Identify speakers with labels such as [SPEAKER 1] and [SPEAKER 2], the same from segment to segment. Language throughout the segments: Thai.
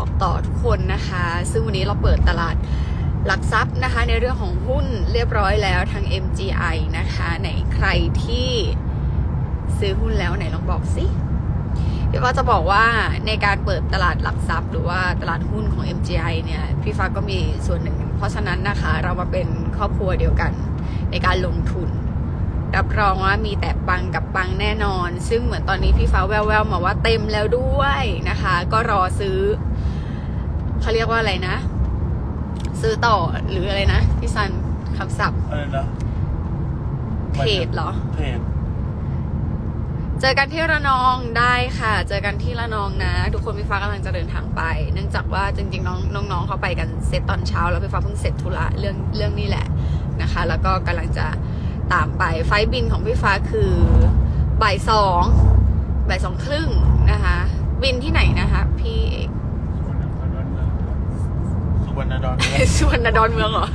[SPEAKER 1] บอกต่อทุกคนนะคะ ซึ่งวันนี้เราเปิดตลาดหลักทรัพย์นะคะ ในเรื่องของหุ้นเรียบร้อยแล้วทาง MGI นะคะไหนใครที่ซื้อหุ้นแล้วไหนลองบอกสิเดี๋ยวว่าจะบอกว่าในการเปิดตลาดหลักทรัพย์ หรือว่าตลาดหุ้นของ MGI เนี่ยพี่ฟ้าก็มีส่วนหนึ่ง เพราะฉะนั้นนะคะเรามาเป็นครอบครัวเดียวกันในการลงทุน รับรองว่ามีแต่ปังกับปังแน่นอน ซึ่งเหมือนตอนนี้พี่ฟ้าแววๆมาว่าเต็มแล้วด้วยนะคะ ก็รอซื้อ เขาเรียกว่าอะไรนะ ซื้อต่อหรืออะไรนะพี่ซันคำศัพท์
[SPEAKER 2] อะไรนะ
[SPEAKER 1] เทรดเหรอ
[SPEAKER 2] เทรด
[SPEAKER 1] เจอกันที่ระนองได้ค่ะ เจอกันที่ระนองนะ ทุกคนพี่ฟ้ากำลังจะเดินทางไป เนื่องจากว่าจริงๆ น้องน้องๆเขาไปกันเสร็จตอนเช้า แล้วพี่ฟ้าเพิ่งเสร็จธุระเรื่องเรื่องนี้แหละนะคะ แล้วก็กำลังจะตามไปไฟล์บินของพี่ฟ้าคือบ่ายสองบ่ายสองครึ่งนะคะ บินที่ไหนนะคะ พี่เอก
[SPEAKER 2] สุวรรณดอนเมือง
[SPEAKER 1] สุวรรณดอนเมืองเหรอ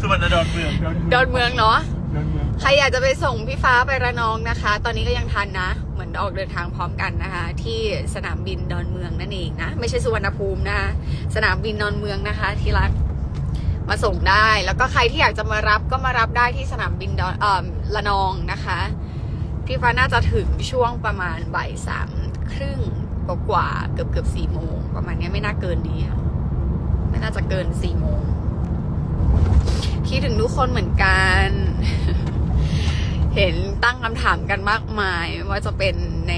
[SPEAKER 2] สุวรรณดอนเมือง
[SPEAKER 1] ดอนเมืองเนาะ
[SPEAKER 2] ดอนเมือง
[SPEAKER 1] ใครอยากจะไปส่งพี่ฟ้าไประนองนะคะ ตอนนี้ก็ยังทันนะ เหมือนออกเดินทางพร้อมกันนะคะ ที่สนามบินดอนเมืองนั่นเองนะ ไม่ใช่สุวรรณภูมินะคะสนามบินดอนเมืองนะคะ ที่รักมาส่งได้ แล้วก็ใครที่อยากจะมารับก็มารับได้ที่สนามบินดอนเอ่อละนองนะคะพี่ฟ้าน่าจะถึงช่วงประมาณบ่ายสามครึ่งกว่าๆเกือบเกือบสี่โมงประมาณเนี้ยไม่น่าเกินนี้ค่ะ ไม่น่าจะเกินสี่โมงคิดถึงทุกคนเหมือนกัน เห็นตั้งคำถามกันมากมายว่าจะเป็นใน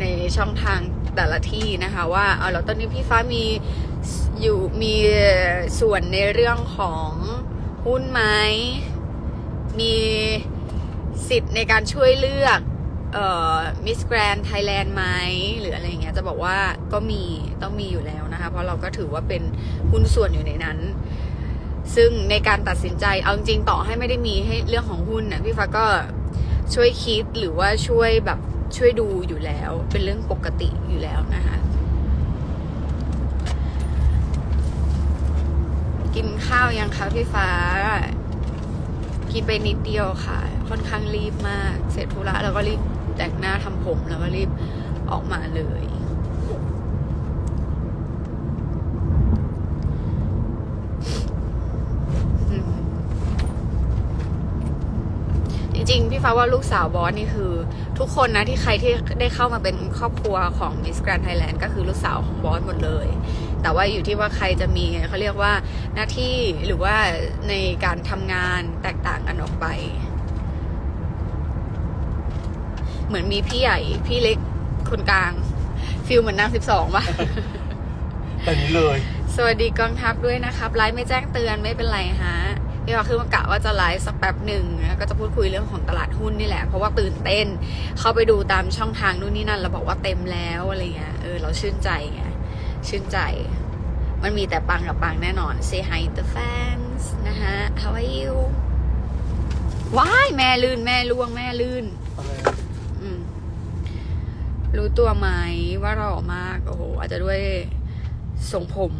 [SPEAKER 1] ในช่องทางแต่ละที่นะคะ ว่าเอาแล้วตอนนี้พี่ฟ้ามีอยู่มีส่วนในเรื่องของหุ้นไหมมีสิทธิ์ในการช่วยเลือก เอ่อมิสแกรนไทยแลนด์ไหมหรืออะไรเงี้ยจะบอกว่าก็มีต้องมีอยู่แล้วนะคะ เพราะเราก็ถือว่าเป็นหุ้นส่วนอยู่ในนั้น ซึ่งในการตัดสินใจเอาจริงต่อให้ไม่ได้มีให้เรื่องของหุ้นนะพี่ฟ้าก็ช่วยคิดหรือว่าช่วยแบบช่วยดูอยู่แล้ว เป็นเรื่องปกติอยู่แล้วนะคะ กินข้าวยังคะพี่ฟ้ากินไปนิดเดียวค่ะ ค่อนข้างรีบมาก เสร็จธุระแล้วก็รีบ แต่งหน้าทำผมแล้วก็รีบออกมาเลย จริงๆ พี่ฟ้าว่าลูกสาวบอสนี่คือ ทุกคนนะที่ใครที่ได้เข้ามาเป็นครอบครัวของ Miss Grand Thailand ก็คือลูกสาวของบอสหมดเลย แต่ว่าอยู่ที่ว่าใครจะมีเขาเรียกว่าหน้าที่หรือว่าในการทำงานแตกต่างกันออกไป เหมือนมีพี่ใหญ่พี่เล็กคนกลาง ฟิลเหมือนนางสิบสองป่ะ
[SPEAKER 2] แต่นี้เลย
[SPEAKER 1] สวัสดีกองทัพด้วยนะครับ ไลฟ์ไม่แจ้งเตือนไม่เป็นไรฮะพี่ว่าคือมากะว่าจะไลฟ์สักแป๊บหนึ่งแล้วก็จะพูดคุยเรื่องของตลาดหุ้นนี่แหละ เพราะว่าตื่นเต้น เข้าไปดูตามช่องทางนู่นนี่นั่นเราบอกว่าเต็มแล้วอะไรเงี้ยเออเราชื่นใจไงชื่นใจ มันมีแต่ปังกับปังแน่นอน say hi to fans นะฮะ how are you ว้ายแม่ลื่นแม่ล่วงแม่ลื่น
[SPEAKER 2] อะไร
[SPEAKER 1] อืม รู้ตัวไหมว่าเราออกมาก โอ้โห อาจจะด้วยทรงผม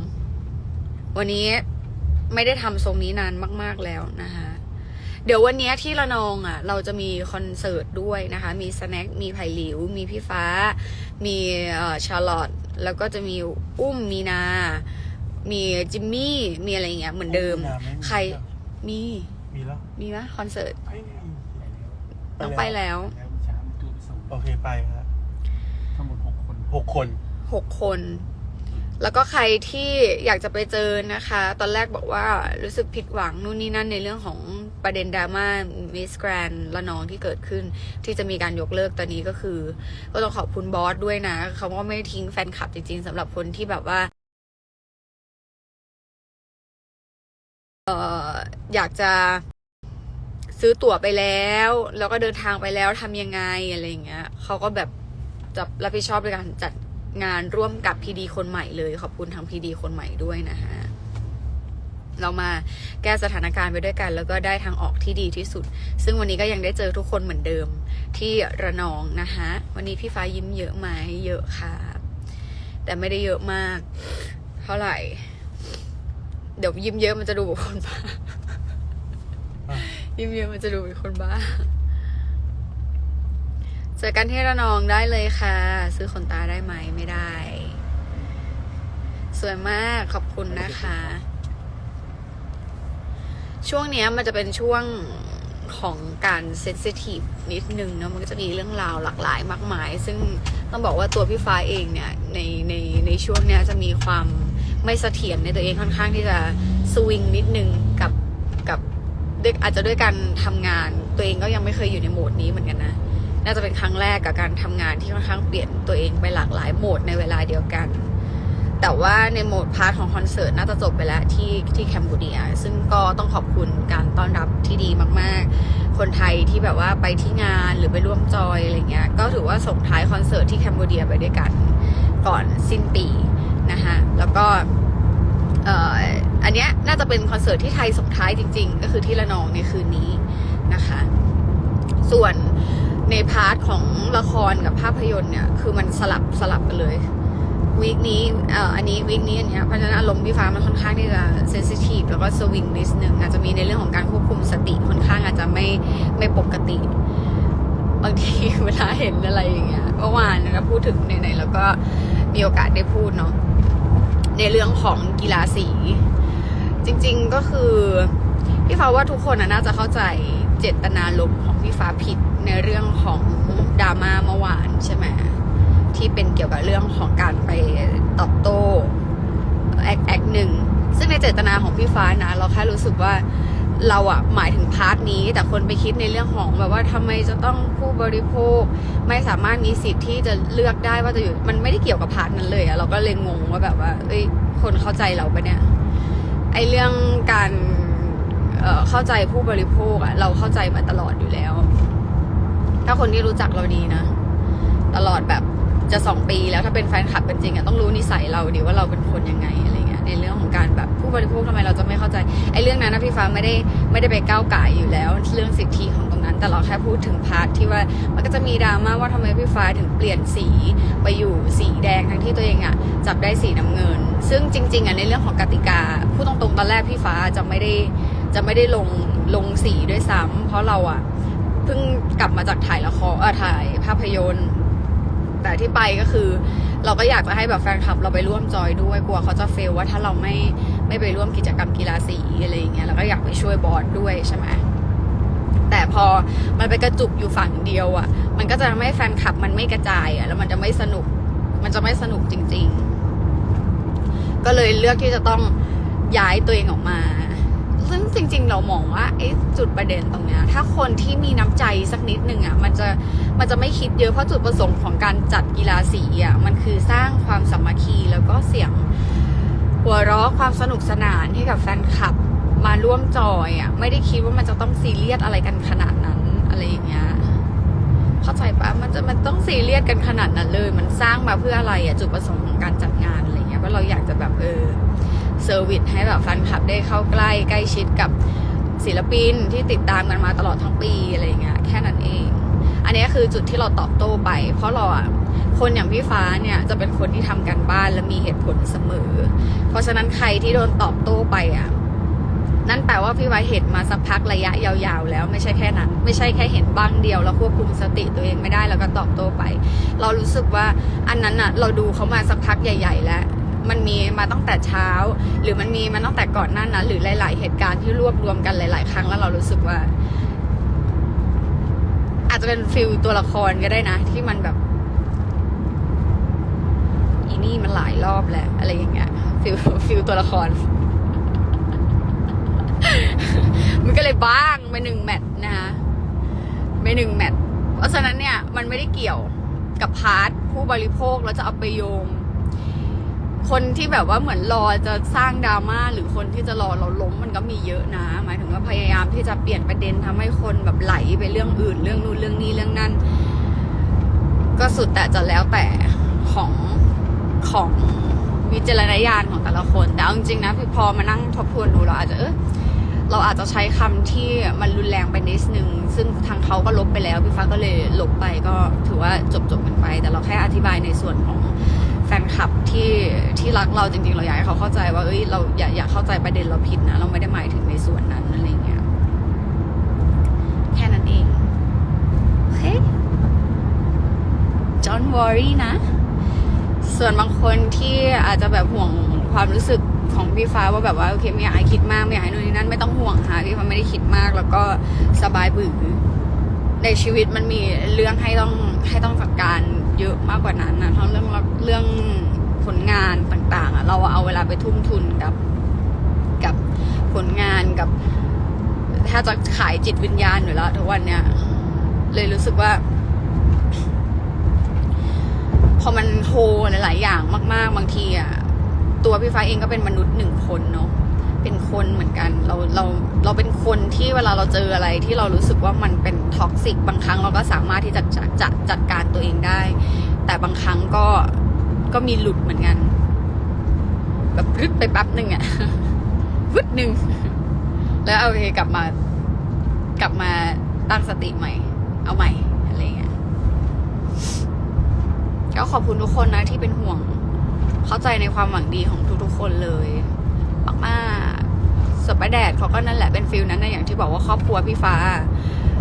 [SPEAKER 1] วันนี้ไม่ได้ทำทรงนี้นานมาก ๆแล้วนะคะเดี๋ยววันนี้ที่ระนองอะ เราจะมีคอนเสิร์ตด้วยนะคะ มีสแน็ค มีไผ่หลิว มีพี่ฟ้า มีเอ่อชาร์ลอตแล้วก็จะมีอุ้ม มีนา มีจิมมี่ มีอะไรอย่างเงี้ยเหมือนเดิม ใคร มี
[SPEAKER 2] มีแล้ว
[SPEAKER 1] มีไหมคอนเสิร์ต
[SPEAKER 2] ไม่มี
[SPEAKER 1] ต้องไปแล้ว
[SPEAKER 3] แล้วเช้ามีตูไปส่ง
[SPEAKER 2] โอเคไปฮะ
[SPEAKER 3] ทั้งหมด หกคน
[SPEAKER 2] หกคน
[SPEAKER 1] แล้วก็ใครที่อยากจะไปเจอนะคะ ตอนแรกบอกว่ารู้สึกผิดหวังนู่นนี่นั่นในเรื่องของประเด็นดราม่ามิสแกรนละนองที่เกิดขึ้น ที่จะมีการยกเลิกตอนนี้ก็คือ ก็ต้องขอบคุณบอสด้วยนะ เขาก็ไม่ทิ้งแฟนคลับจริงๆสำหรับคนที่แบบว่าเอออยากจะซื้อตั๋วไปแล้ว แล้วก็เดินทางไปแล้วทำยังไงอะไรอย่างเงี้ยเขาก็แบบ จะรับผิดชอบในการจัดงานร่วมกับพีดีคนใหม่เลย ขอบคุณทางพีดีคนใหม่ด้วยนะฮะเรามาแก้สถานการณ์ไปด้วยกัน แล้วก็ได้ทางออกที่ดีที่สุด ซึ่งวันนี้ก็ยังได้เจอทุกคนเหมือนเดิมที่ระนองนะคะวันนี้พี่ฟ้ายิ้มเยอะไหมเยอะค่ะ แต่ไม่ได้เยอะมาก เท่าไหร่ เดี๋ยวยิ้มเยอะมันจะดูเป็นคนบ้า
[SPEAKER 2] อะ
[SPEAKER 1] ยิ้มเยอะมันจะดูเป็นคนบ้า เจอกันที่ระนองได้เลยค่ะ ซื้อขนตาได้ไหมไม่ได้ สวยมากขอบคุณนะคะ ช่วงนี้มันจะเป็นช่วงของการเซนซิทีฟนิดนึงเนอะมันก็จะมีเรื่องราวหลากหลายมากมาย ซึ่งต้องบอกว่าตัวพี่ฟ้าเองเนี่ยในในในช่วงเนี้ยจะมีความไม่เสถียรในตัวเองค่อนข้างที่จะสวิงนิดนึงกับกับอาจจะด้วยการทำงาน ตัวเองก็ยังไม่เคยอยู่ในโหมดนี้เหมือนกันนะ น่าจะเป็นครั้งแรกกับการทำงานที่ค่อนข้างเปลี่ยนตัวเองไปหลากหลายโหมดในเวลาเดียวกัน แต่ว่าในโหมดพาร์ทของคอนเสิร์ตน่าจะจบไปแล้วที่ที่แคมบูเดีย ซึ่งก็ต้องขอบคุณการต้อนรับที่ดีมาก ๆ คนไทยที่แบบว่าไปที่งานหรือไปร่วมจอยอะไรเงี้ย ก็ถือว่าส่งท้ายคอนเสิร์ตที่แคมบูเดียไปด้วยกันก่อนสิ้นปีนะคะแล้วก็เอ่ออันเนี้ยน่าจะเป็นคอนเสิร์ตที่ไทยส่งท้ายจริง ๆ ก็คือที่ละนองในคืนนี้นะคะ ส่วน ในพาร์ทของละครกับภาพยนตร์เนี่ย คือมันสลับสลับกันเลยวีคนี้เอ่ออันนี้วีคนี้อันเนี้ยเพราะฉะนั้นอารมณ์พี่ฟ้ามันค่อนข้างที่จะเซนซิทีฟแล้วก็สวิงนิดนึงอาจจะมีในเรื่องของการควบคุมสติค่อนข้างอาจจะไม่ไม่ปกติ บางทีเวลาเห็นอะไรอย่างเงี้ยเมื่อวานนะพูดถึงไหนๆแล้วก็มีโอกาสได้พูดเนาะในเรื่องของกีฬาสี จริง ๆก็คือพี่ฟ้าว่าทุกคนน่าจะเข้าใจเจตนารมของพี่ฟ้าผิด ในเรื่องของดราม่าเมื่อวานใช่ไหมที่เป็นเกี่ยวกับเรื่องของการไปตอบโต้แอคแอคหนึ่งซึ่งในเจตนาของพี่ฟ้านะ เราแค่รู้สึกว่าเราอะหมายถึงพาร์ทนี้แต่คนไปคิดในเรื่องของแบบว่าทำไมจะต้องผู้บริโภค ไม่สามารถมีสิทธิ์ที่จะเลือกได้ว่าจะอยู่มันไม่ได้เกี่ยวกับพาร์ทนั้นเลยอะเราก็เลยงงว่าแบบว่า เอ้ยคนเข้าใจเราปะเนี่ยไอเรื่องการเเข้าใจผู้บริโภคอะเราเข้าใจมาตลอดอยู่แล้ว ถ้าคนที่รู้จักเราดีนะ ตลอดแบบจะสองปีแล้วถ้าเป็นแฟนคลับเป็นจริงอะต้องรู้นิสัยเราดีว่าเราเป็นคนยังไงอะไรเงี้ยในเรื่องของการแบบผู้บริโภคทำไมเราจะไม่เข้าใจไอ้เรื่องนั้นนะพี่ฟ้าไม่ได้ไม่ได้ไปก้าวไก่อยู่แล้ว เรื่องสิทธิของตรงนั้น แต่เราแค่พูดถึงพาร์ทที่ว่ามันก็จะมีดราม่าว่าทำไมพี่ฟ้าถึงเปลี่ยนสีไปอยู่สีแดงทั้งที่ตัวเองอะจับได้สีน้ำเงิน ซึ่งจริง ๆอะในเรื่องของกติกาพูดตรงๆตอนแรกพี่ฟ้าจะไม่ได้จะไม่ได้ลงลงสีด้วยซ้ำเพราะเราอะ เพิ่งกลับมาจากถ่ายละครเออถ่ายภาพยนตร์ แต่ที่ไปก็คือ เราก็อยากจะให้แบบแฟนคลับเราไปร่วมจอยด้วยกลัวเขาจะเฟลว่าถ้าเราไม่ไม่ไปร่วมกิจกรรมกีฬาสีอะไรอย่างเงี้ยแล้วก็อยากไปช่วยบอสด้วยใช่ไหมแต่พอมันไปกระจุกอยู่ฝั่งเดียวอะ่ะ มันก็จะทำให้แฟนคลับมันไม่กระจายอะ่ะแล้วมันจะไม่สนุก มันจะไม่สนุกจริง ๆ ก็เลยเลือกที่จะต้องย้ายตัวเองออกมา จริง ๆ เรามองว่าไอ้จุดประเด็นตรงเนี้ย ถ้าคนที่มีน้ำใจสักนิดหนึ่งอะมันจะมันจะไม่คิดเยอะเพราะจุดประสงค์ของการจัดกีฬาสีอะมันคือสร้างความสามัคคีแล้วก็เสียงหัวเราะความสนุกสนานให้กับแฟนคลับมาร่วมจอยอะไม่ได้คิดว่ามันจะต้องซีเรียสอะไรกันขนาดนั้นอะไรอย่างเงี้ยเข้าใจปะมันจะมันต้องซีเรียสกันขนาดนั้นเลย มันสร้างมาเพื่ออะไรอะจุดประสงค์ของการจัดงานอะไรเงี้ยว่าเราอยากจะแบบเออ เซอร์วิสให้แบบแฟนคลับได้เข้าใกล้ใกล้ชิดกับศิลปินที่ติดตามกันมาตลอดทั้งปีอะไรอย่างเงี้ยแค่นั้นเอง อันนี้คือจุดที่เราตอบโต้ไป เพราะเราอะคนอย่างพี่ฟ้าเนี่ยจะเป็นคนที่ทำกันบ้านและมีเหตุผลเสมอ เพราะฉะนั้นใครที่โดนตอบโต้ไปอะนั่นแปลว่าพี่ไว้เห็นมาสักพักระยะยาวๆ แล้วไม่ใช่แค่นั้น ไม่ใช่แค่เห็นบ้างเดียวแล้วควบคุมสติตัวเองไม่ได้แล้วก็ตอบโต้ไป เรารู้สึกว่าอันนั้นอะเราดูเขามาสักพักใหญ่ ๆ แล้ว มันมีมาตั้งแต่เช้า หรือมันมีมาตั้งแต่ก่อนหน้านั้น หรือหลาย ๆ เหตุการณ์ที่รวบรวมกันหลาย ๆ ครั้งแล้วเรารู้สึกว่า อาจจะเป็นฟิลตัวละครก็ได้นะ ที่มันแบบอีนี่มันหลายรอบแหละอะไรอย่างเงี้ยฟิลฟิลตัวละคร มันก็เลยบ้างไปหนึ่งแมตช์นะคะไปหนึ่งแมตช์เพราะฉะนั้นเนี่ย มันไม่ได้เกี่ยวกับพาร์ทผู้บริโภคแล้วจะเอาไปโยง คนที่แบบว่าเหมือนรอจะสร้างดราม่าหรือคนที่จะรอเราล้มมันก็มีเยอะนะ หมายถึงว่าพยายามที่จะเปลี่ยนประเด็นทำให้คนแบบไหลไปเรื่องอื่น เรื่องนู้นเรื่องนี้เรื่องนั้น ก็สุดแต่จะแล้วแต่ของของวิจารณญาณของแต่ละคน แต่เอาจริงๆนะพี่พอมานั่งทบทวนดูเราอาจจะเออเราอาจจะใช้คำที่มันรุนแรงไปนิดนึง ซึ่งทางเขาก็ลบไปแล้ว พี่ฟ้าก็เลยลบไปก็ถือว่าจบจบกันไป แต่เราแค่อธิบายในส่วนของ ฟนคลับที่ที่รักเราจริงๆ เราอยากให้เขาเข้าใจว่าเอ้ยเราอย่าอย่าเข้าใจประเด็นเราผิดนะ เราไม่ได้หมายถึงในส่วนนั้นอะไรเงี้ยแค่นั้นเองโอเค Don't worry นะ ส่วนบางคนที่อาจจะแบบห่วงความรู้สึกของพี่ฟ้าว่าแบบว่าโอเคไม่อยากให้คิดมากไม่อยากให้นู่นนี่นั่นไม่ต้องห่วงค่ะพี่ฟ้าไม่ได้คิดมากแล้วก็สบายบือ ในชีวิตมันมีเรื่องให้ต้องให้ต้องจัดการเยอะมากกว่านั้นนะทั้งเรื่องเรื่องผลงานต่างๆอะเราเอาเวลาไปทุ่มทุนกับกับผลงานกับ ถ้าจะขายจิตวิญญาณอยู่แล้วทุกวันเนี้ยเลยรู้สึกว่า พอมันโฮหลายๆอย่างมาก ๆ บางทีอะตัวพี่ฟ้าเองก็เป็นมนุษย์หนึ่งคนเนาะ เป็นคนเหมือนกัน เราเราเราเป็นคนที่เวลาเราเจออะไรที่เรารู้สึกว่ามันเป็นท็อกซิกบางครั้งเราก็สามารถที่จะจะจะจัดการตัวเองได้ แต่บางครั้งก็ก็มีหลุดเหมือนกัน แบบรึดไปแป๊บหนึ่งอะวึดหนึ่งแล้วโอเคกลับมากลับมาตั้งสติใหม่ เอาใหม่อะไรเงี้ยก็ขอบคุณทุกคนนะที่เป็นห่วง เข้าใจในความหวังดีของทุกๆคนเลยมากๆ สปแดดเขาก็นั่นแหละเป็นฟิลนั้นนะอย่างที่บอกว่าครอบครัวพี่ฟ้า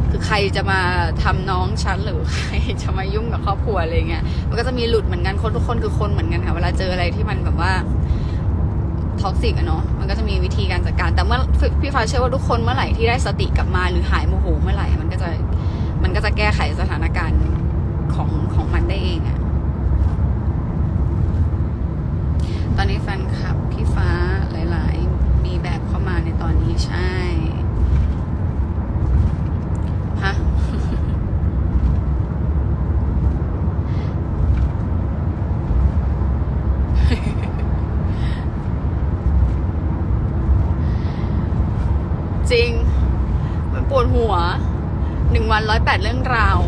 [SPEAKER 1] คือใครจะมาทำน้องฉันหรือใครจะมายุ่งกับครอบครัวอะไรเงี้ยมันก็จะมีหลุดเหมือนกันคนทุกคนคือคนเหมือนกันค่ะเวลาเจออะไรที่มันแบบว่าท็อกซิกอะเนาะมันก็จะมีวิธีการจัดการ แต่เมื่อพี่ฟ้าเชื่อว่าทุกคนเมื่อไหร่ที่ได้สติกลับมาหรือหายโมโหเมื่อไหร่ มันก็จะมันก็จะแก้ไขสถานการณ์ของของมันได้เองอะตอนนี้แฟนคลับพี่ฟ้า ตอนนี้ใช่ฮะจริง มันปวดหัวหนึ่งวันร้อยแปดเรื่องราว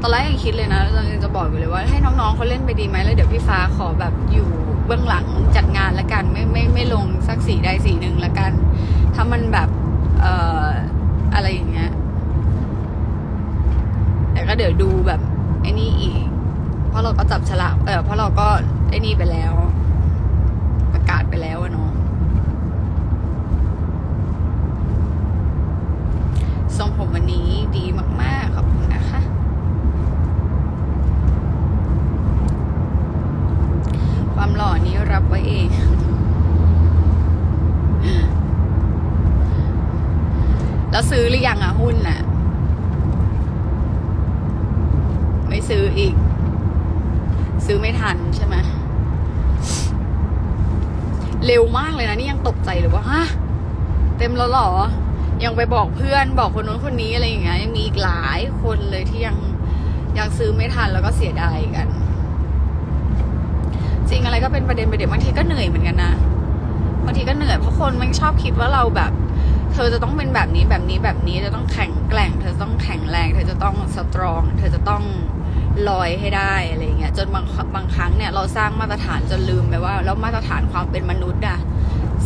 [SPEAKER 1] ตอนแรกยังคิดเลยนะตอนนี้จะบอกอยู่เลยว่าให้น้องๆเขาเล่นไปดีไหมแล้วเดี๋ยวพี่ฟ้าขอแบบอยู่ เบื้องหลังจัดงานละกันไม่ไม่ไม่ลงสักสีใดสีหนึ่งละกัน ถ้ามันแบบเอ่ออะไรอย่างเงี้ยแต่ก็เดี๋ยวดูแบบไอ้นี่อีก เพราะเราก็จับฉลากเออเพราะเราก็ไอ้นี่ไปแล้ว ประกาศไปแล้วอะเนาะทรงผมวันนี้ดีมาก ๆ ขอบคุณนะคะ ความหล่อนี้รับไว้เอง แล้วซื้อหรือยังอะหุ้นน่ะ ไม่ซื้ออีก ซื้อไม่ทันใช่ไหมเร็วมากเลยนะ นี่ยังตกใจเลยว่าฮะเต็มแล้วหรอ ยังไปบอกเพื่อนบอกคนนู้นคนนี้อะไรอย่างเงี้ยยังมีอีกหลายคนเลยที่ยังยังซื้อไม่ทันแล้วก็เสียดายกัน จริงอะไรก็เป็นประเด็นประเด็นบางทีก็เหนื่อยเหมือนกันนะบางทีก็เหนื่อยเพราะคนมันชอบคิดว่าเราแบบ เธอจะต้องเป็นแบบนี้แบบนี้แบบนี้จะต้องแข็งแกร่ง เธอต้องแข็งแรง เธอจะต้องสตรอง เธอจะต้องลอยให้ได้อะไรเงี้ยจนบางบางครั้งเนี่ยเราสร้างมาตรฐานจนลืมไปว่าแล้วมาตรฐานความเป็นมนุษย์อะ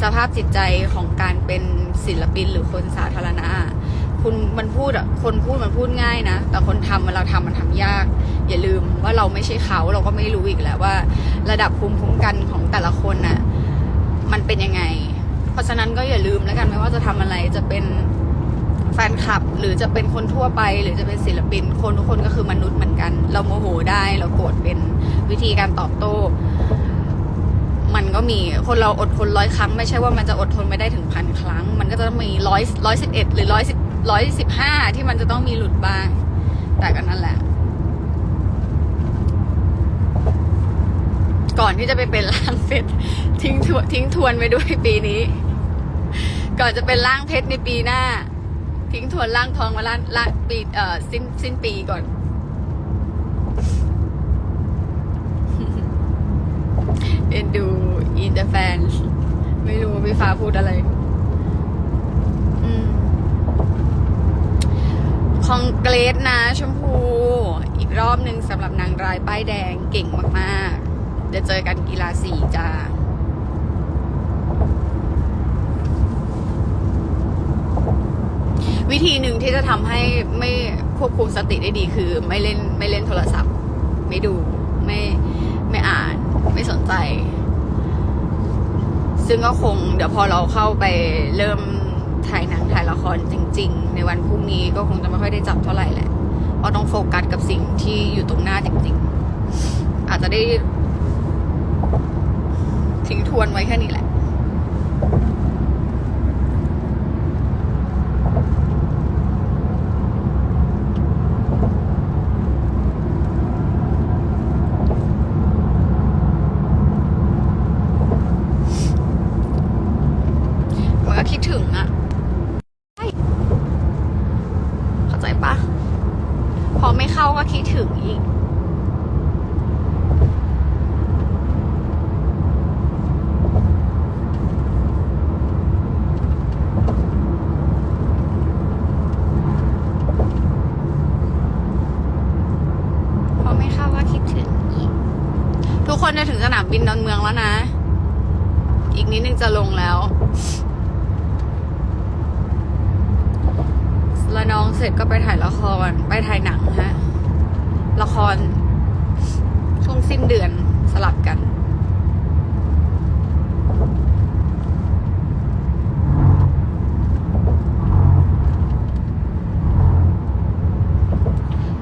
[SPEAKER 1] สภาพจิตใจของการเป็นศิลปินหรือคนสาธารณะ คุณมันพูดอะคนพูดมันพูดง่ายนะ แต่คนทำมันเราทำมันทำยาก อย่าลืมว่าเราไม่ใช่เขาเราก็ไม่รู้อีกแล้วว่า ระดับภูมิคุ้มกันของแต่ละคนน่ะมันเป็นยังไง เพราะฉะนั้นก็อย่าลืมแล้วกันไม่ว่าจะทำอะไรจะเป็นแฟนคลับหรือจะเป็นคนทั่วไปหรือจะเป็นศิลปิน คนทุกคนก็คือมนุษย์เหมือนกัน เราโมโหได้เราโกรธเป็นวิธีการตอบโต้ มันก็มีคนเราอดทนร้อยครั้ง ไม่ใช่ว่ามันจะอดทนไม่ได้ถึงพันครั้ง มันก็จะมีร้อยร้อยสิบเอ็ดหรือร้อยสิบ ร้อยสิบห้าที่มันจะต้องมีหลุดบ้าง แต่ก็นั่นแหละ ก่อนที่จะไปเป็นร่างเพชรทิ้งทวนทิ้งทวนไปด้วยปีนี้ ก่อนจะเป็นร่างเพชรในปีหน้า ทิ้งทวนร่างทองมาล่างล่างปีเอ่อสิ้นสิ้นปีก่อนเอ็นดูอินเตอร์แฟน ไม่รู้พี่ฟ้าพูดอะไร อืมค องเกรสนะชมพู อีกรอบหนึ่งสำหรับนางรายป้ายแดงเก่งมากๆ เดี๋ยวเจอกันกีฬาสีจ้าวิธีหนึ่งที่จะทำให้ไม่ควบคุมสติได้ดีคือ ไม่เล่นไม่เล่นโทรศัพท์ ไม่ดูไม่ไม่อ่าน ไม่สนใจ ซึ่งก็คง เดี๋ยวพอเราเข้าไปเริ่ม ถ่ายหนังถ่ายละครจริง ๆ ในวันพรุ่งนี้ก็คงจะไม่ค่อยได้จับเท่าไหร่แหละเราต้องโฟกัสกับสิ่งที่อยู่ตรงหน้าจริง ๆ อาจจะได้ทิ้งทวนไว้แค่นี้แหละ บินดอนเมืองแล้วนะ อีกนิดนึงจะลงแล้วละน้องเสร็จก็ไปถ่ายละคร ไปถ่ายหนังฮะ ละคร ช่วงสิ้นเดือนสลับกัน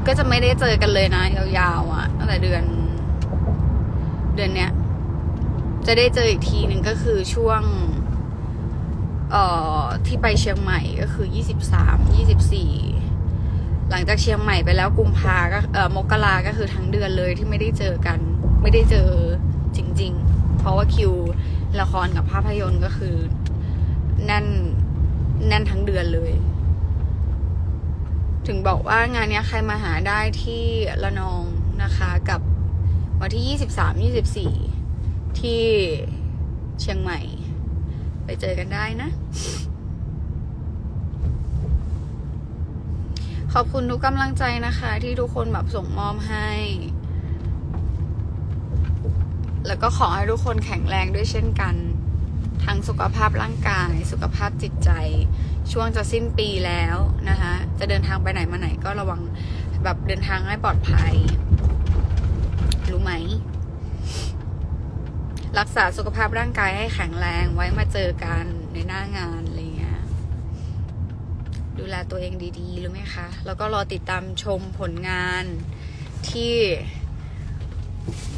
[SPEAKER 1] ก็จะไม่ได้เจอกันเลยนะ ยาวๆอะตั้งแต่เดือน เดือนเนี้ย จะได้เจออีกทีหนึ่งก็คือช่วง เอ่อที่ไปเชียงใหม่ก็คือยี่สิบสามยี่สิบสี่หลังจากเชียงใหม่ไปแล้วกุมภาก็เอ่อมกราก็คือทั้งเดือนเลยที่ไม่ได้เจอกัน ไม่ได้เจอจริง ๆ เพราะว่าคิวละครกับภาพยนตร์ก็คือแน่นแน่นทั้งเดือนเลย ถึงบอกว่างานนี้ใครมาหาได้ที่ละนองนะคะกับวันที่ยี่สิบสามยี่สิบสี่ ที่เชียงใหม่ ไปเจอกันได้นะ ขอบคุณทุกกำลังใจนะคะ ที่ทุกคนแบบส่งมอบให้ แล้วก็ขอให้ทุกคนแข็งแรงด้วยเช่นกัน ทั้งสุขภาพร่างกาย สุขภาพจิตใจ ช่วงจะสิ้นปีแล้วนะคะ จะเดินทางไปไหนมาไหนก็ระวังแบบเดินทางให้ปลอดภัย รู้ไหม รักษาสุขภาพร่างกายให้แข็งแรงไว้มาเจอกันในหน้างานอะไรเงี้ยดูแลตัวเองดีๆรู้ไหมคะ แล้วก็รอติดตามชมผลงานที่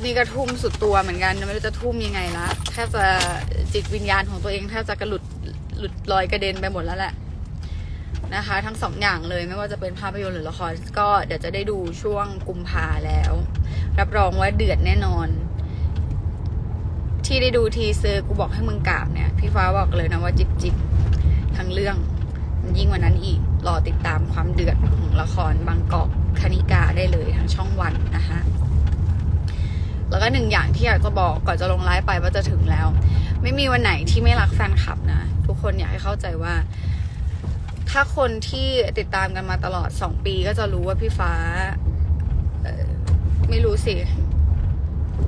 [SPEAKER 1] นี่ก็ทุ่มสุดตัวเหมือนกัน ไม่รู้จะทุ่มยังไงละแทบจะจิตวิญญาณของตัวเองแทบจะกระหลุดหลุดลอยกระเด็นไปหมดแล้วแหละนะคะ ทั้งสองอย่างเลยไม่ว่าจะเป็นภาพยนตร์หรือละครก็เดี๋ยวจะได้ดูช่วงกุมภาแล้ว รับรองว่าเดือดแน่นอน ที่ได้ดูทีเซอร์กูบอกให้มึงกราบเนี่ย พี่ฟ้าบอกเลยนะว่าจิบจิบทั้งเรื่อง มันยิ่งกว่านั้นอีก รอติดตามความเดือดของละครบางกอกคณิกาได้เลยทางช่องวันนะคะแล้วก็หนึ่งอย่างที่อยากจะบอกก่อนจะลงไลฟ์ไปว่าจะถึงแล้ว ไม่มีวันไหนที่ไม่รักแฟนคลับนะ ทุกคนอยากให้เข้าใจว่า ถ้าคนที่ติดตามกันมาตลอดสองปีก็จะรู้ว่าพี่ฟ้าไม่รู้สิ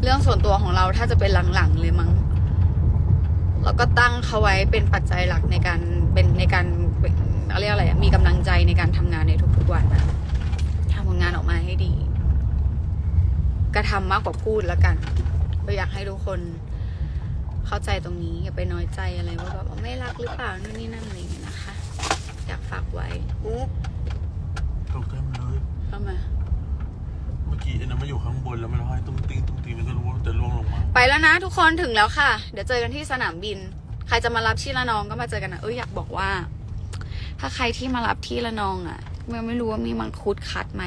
[SPEAKER 1] เรื่องส่วนตัวของเราถ้าจะเป็นหลังๆเลยมั้งแล้วก็ตั้งเขาไว้เป็นปัจจัยหลักในการเป็นในการเป็นเขาเรียกอะไรอะมีกำลังใจในการทำงานในทุกๆวันนะทำผลงานออกมาให้ดี กระทำมากกว่าพูดแล้วกัน ก็อยากให้ทุกคนเข้าใจตรงนี้อย่าไปน้อยใจอะไรว่าแบบว่าไม่รักหรือเปล่านู่นนี่นั่นอะไรอย่างเงี้ยนะคะ อยากฝากไว้
[SPEAKER 2] อุ๊บตกใจหมดเลย
[SPEAKER 1] เข้ามา
[SPEAKER 2] เมื่อ กี้ไอ้นั้นมาอยู่ข้างบนแล้วมันห้อยตุ้งติ้งตุ้งติ้งแล้วก็รู้ว่าจะล่วงลงมา
[SPEAKER 1] ไปแล้วนะทุกคนถึงแล้วค่ะ เดี๋ยวเจอกันที่สนามบิน ใครจะมารับที่ละนองก็มาเจอกันนะเอ้ยอยากบอกว่า ถ้าใครที่มารับที่ละนองอะไม่ไม่รู้ว่ามีมังคุดคัดไหม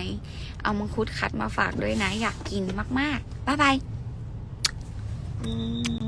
[SPEAKER 1] เอามังคุดคัดมาฝากด้วยนะ อยากกินมากๆบ๊ายบาย
[SPEAKER 2] อืม